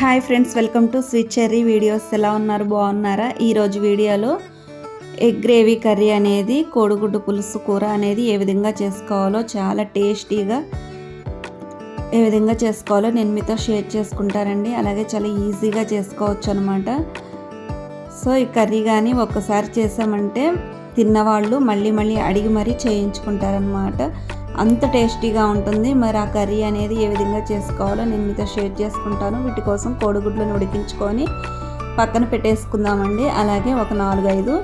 Hi friends welcome to sweet cherry videos. ఎలా ఉన్నారు? బాగున్నారా? ఈరోజు వీడియోలో ఎగ్ గ్రేవీ కర్రీ అనేది కోడిగుడ్డు పులుసు కూర అనేది ఏ విధంగా చేసుకోవాలో చాలా టేస్టీగా ఏ విధంగా చేసుకోవాలో నేను మీతో షేర్ చేసుకుంటానండి. అలాగే చాలా ఈజీగా చేసుకోవచ్చు అనమాట సో ఈ కర్రీ కానీ ఒక్కసారి చేసామంటే తిన్నవాళ్ళు మళ్ళీ మళ్ళీ అడిగి మరీ చేయించుకుంటారనమాట అంత టేస్టీగా ఉంటుంది. మరి ఆ కర్రీ అనేది ఏ విధంగా చేసుకోవాలో నేను మీతో షేర్ చేసుకుంటాను. వీటి కోసం కోడిగుడ్లను ఉడికించుకొని పక్కన పెట్టేసుకుందామండి. అలాగే ఒక నాలుగైదు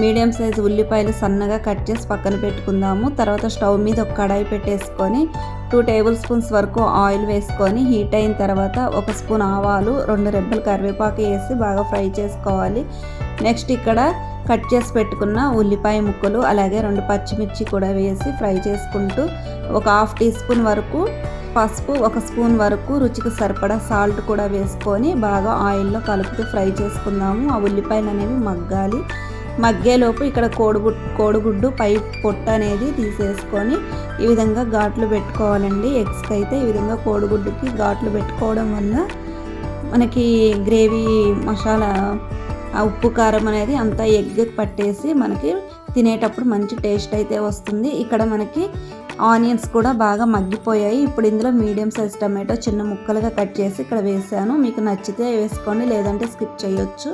మీడియం సైజు ఉల్లిపాయలు సన్నగా కట్ చేసి పక్కన పెట్టుకుందాము. తర్వాత స్టవ్ మీద ఒక కడాయి పెట్టేసుకొని టూ టేబుల్ స్పూన్స్ వరకు ఆయిల్ వేసుకొని హీట్ అయిన తర్వాత ఒక స్పూన్ ఆవాలు రెండు రెబ్బలు కరివేపాకు వేసి బాగా ఫ్రై చేసుకోవాలి. నెక్స్ట్ ఇక్కడ కట్ చేసి పెట్టుకున్న ఉల్లిపాయ ముక్కలు అలాగే రెండు పచ్చిమిర్చి కూడా వేసి ఫ్రై చేసుకుంటూ ఒక హాఫ్ టీ స్పూన్ వరకు పసుపు ఒక స్పూన్ వరకు రుచికి సరిపడా సాల్ట్ కూడా వేసుకొని బాగా ఆయిల్లో కలుపుతూ ఫ్రై చేసుకుందాము. ఆ ఉల్లిపాయలు అనేవి మగ్గాలి. మగ్గేలోపు ఇక్కడ కోడిగుడ్ కోడిగుడ్డు పై పొట్ట అనేది తీసేసుకొని ఈ విధంగా ఘాట్లు పెట్టుకోవాలండి. ఎగ్స్కి అయితే ఈ విధంగా కోడిగుడ్డుకి ఘాట్లు పెట్టుకోవడం వల్ల మనకి గ్రేవీ మసాలా ఆ ఉప్పు కారం అనేది అంతా ఎగ్ పట్టేసి మనకి తినేటప్పుడు మంచి టేస్ట్ అయితే వస్తుంది. ఇక్కడ మనకి ఆనియన్స్ కూడా బాగా మగ్గిపోయాయి. ఇప్పుడు ఇందులో మీడియం సైజ్ టమాటో చిన్న ముక్కలుగా కట్ చేసి ఇక్కడ వేసాను. మీకు నచ్చితే వేసుకోండి లేదంటే స్కిప్ చేయొచ్చు.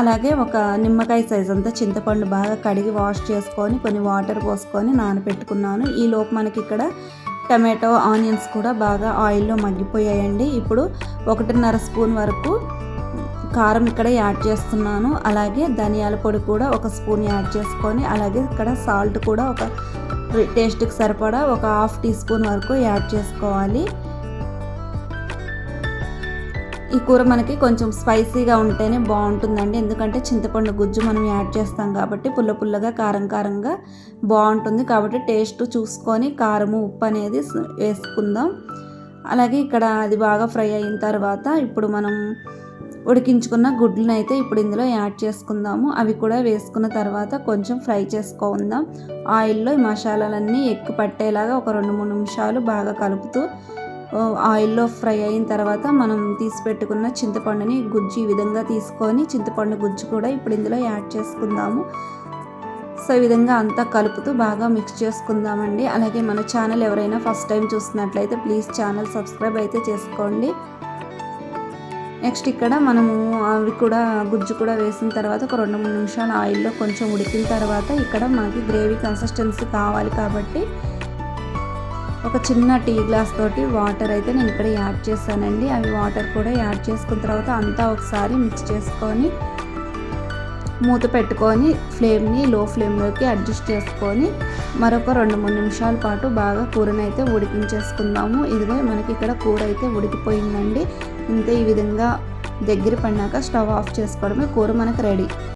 అలాగే ఒక నిమ్మకాయ సైజ్ అంతా చింతపండు బాగా కడిగి వాష్ చేసుకొని కొన్ని వాటర్ పోసుకొని నానబెట్టుకున్నాను ఈ లోపు మనకి ఇక్కడ టమాటో ఆనియన్స్ కూడా బాగా ఆయిల్లో మగ్గిపోయాయండి. ఇప్పుడు ఒకటిన్నర స్పూన్ వరకు కారం ఇక్కడ యాడ్ చేస్తున్నాను. అలాగే ధనియాల పొడి కూడా ఒక స్పూన్ యాడ్ చేసుకొని అలాగే ఇక్కడ సాల్ట్ కూడా ఒక టేస్ట్కి సరిపడా ఒక హాఫ్ టీ స్పూన్ వరకు యాడ్ చేసుకోవాలి. ఈ కూర మనకి కొంచెం స్పైసీగా ఉంటేనే బాగుంటుందండి. ఎందుకంటే చింతపండు గుజ్జు మనం యాడ్ చేస్తాం కాబట్టి పుల్ల పుల్లగా కారం కారంగా బాగుంటుంది. కాబట్టి టేస్ట్ చూసుకొని కారము ఉప్పు అనేది వేసుకుందాం. అలాగే ఇక్కడ అది బాగా ఫ్రై అయిన తర్వాత ఇప్పుడు మనం ఉడికించుకున్న గుడ్లను అయితే ఇప్పుడు ఇందులో యాడ్ చేసుకుందాము. అవి కూడా వేసుకున్న తర్వాత కొంచెం ఫ్రై చేసుకుందాం. ఆయిల్లో ఈ మసాలాలన్నీ ఎక్కువ పట్టేలాగా ఒక రెండు మూడు నిమిషాలు బాగా కలుపుతూ ఆయిల్లో ఫ్రై అయిన తర్వాత మనం తీసి పెట్టుకున్న చింతపండుని గుజ్జు ఈ విధంగా తీసుకొని చింతపండు గుజ్జు కూడా ఇప్పుడు ఇందులో యాడ్ చేసుకుందాము. సో ఈ విధంగా అంతా కలుపుతూ బాగా మిక్స్ చేసుకుందామండి. అలాగే మన ఛానల్ ఎవరైనా ఫస్ట్ టైం చూస్తున్నట్లయితే ప్లీజ్ ఛానల్ సబ్స్క్రైబ్ అయితే చేసుకోండి. నెక్స్ట్ ఇక్కడ మనము అవి కూడా గుజ్జు కూడా వేసిన తర్వాత ఒక రెండు మూడు నిమిషాలు ఆయిల్లో కొంచెం ఉడికిన తర్వాత ఇక్కడ మనకి గ్రేవీ కన్సిస్టెన్సీ కావాలి కాబట్టి ఒక చిన్న టీ గ్లాస్ తోటి వాటర్ అయితే నేను ఇక్కడ యాడ్ చేశానండి. అవి వాటర్ కూడా యాడ్ చేసుకున్న తర్వాత అంతా ఒకసారి మిక్స్ చేసుకొని మూత పెట్టుకొని ఫ్లేమ్ని లో ఫ్లేమ్లోకి అడ్జస్ట్ చేసుకొని మరొక రెండు మూడు నిమిషాల పాటు బాగా కూరని అయితే ఉడికించేసుకుందాము. ఇదిగో మనకి ఇక్కడ కూర అయితే ఉడికిపోయిందండి. ఇంతే ఈ విధంగా దగ్గర పడినాక స్టవ్ ఆఫ్ చేసుకోవడమే. కూర మనకు రెడీ.